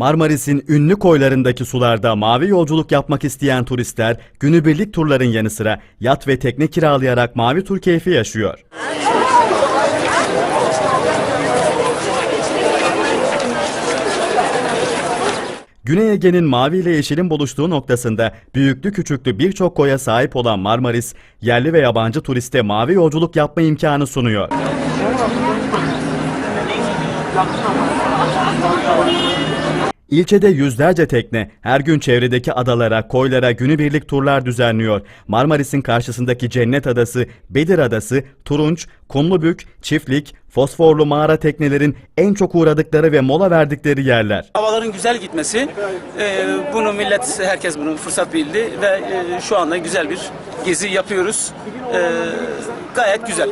Marmaris'in ünlü koylarındaki sularda mavi yolculuk yapmak isteyen turistler günübirlik turların yanı sıra yat ve tekne kiralayarak mavi tur keyfi yaşıyor. Güney Ege'nin mavi ile yeşilin buluştuğu noktasında büyüklü küçüklü birçok koya sahip olan Marmaris, yerli ve yabancı turiste mavi yolculuk yapma imkanı sunuyor. İlçede yüzlerce tekne her gün çevredeki adalara, koylara günübirlik turlar düzenliyor. Marmaris'in karşısındaki Cennet Adası, Bedir Adası, Turunç, Kumlubük, Çiftlik, fosforlu mağara teknelerin en çok uğradıkları ve mola verdikleri yerler. Havaların güzel gitmesi, e, bunu millet, herkes bunu fırsat bildi ve e, şu anda güzel bir gezi yapıyoruz. E, gayet güzel.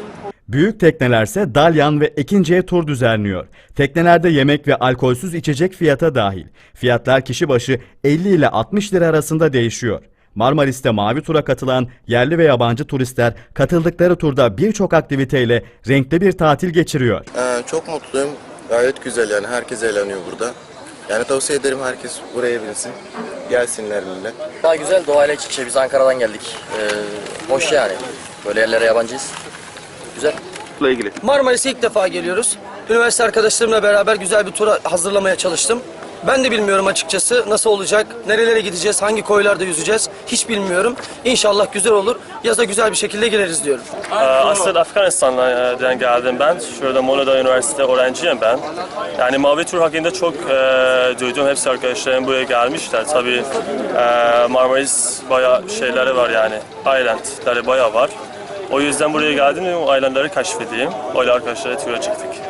Büyük teknelerse Dalyan ve Ekinci'ye tur düzenliyor. Teknelerde yemek ve alkolsüz içecek fiyata dahil. Fiyatlar kişi başı 50 ile 60 lira arasında değişiyor. Marmaris'te Mavi Tur'a katılan yerli ve yabancı turistler katıldıkları turda birçok aktiviteyle renkli bir tatil geçiriyor. Ee, çok mutluyum. Gayet güzel yani. Herkes eğleniyor burada. Yani tavsiye ederim herkes buraya binsin. Gelsinler millet. Daha güzel doğayla iç içe. Biz Ankara'dan geldik. Ee, hoş yani. Böyle yerlere yabancıyız. Güzel. Marmaris'e ilk defa geliyoruz. Üniversite arkadaşlarımla beraber güzel bir tura hazırlamaya çalıştım. Ben de bilmiyorum açıkçası nasıl olacak, nerelere gideceğiz, hangi koylarda yüzeceğiz hiç bilmiyorum. İnşallah güzel olur, yaza güzel bir şekilde gireriz diyorum. Ee, Aslında Afganistan'dan geldim ben. Şurada Mono'da üniversite öğrenciyim ben. Yani Mavi Tur hakkında çok e, duydum. Hepsi arkadaşlarım buraya gelmişler. Tabii e, Marmaris bayağı şeyleri var yani. Island'ları bayağı var. O yüzden buraya geldim ve o islandları keşfedeyim. Öyle arkadaşlarla tura çıktık.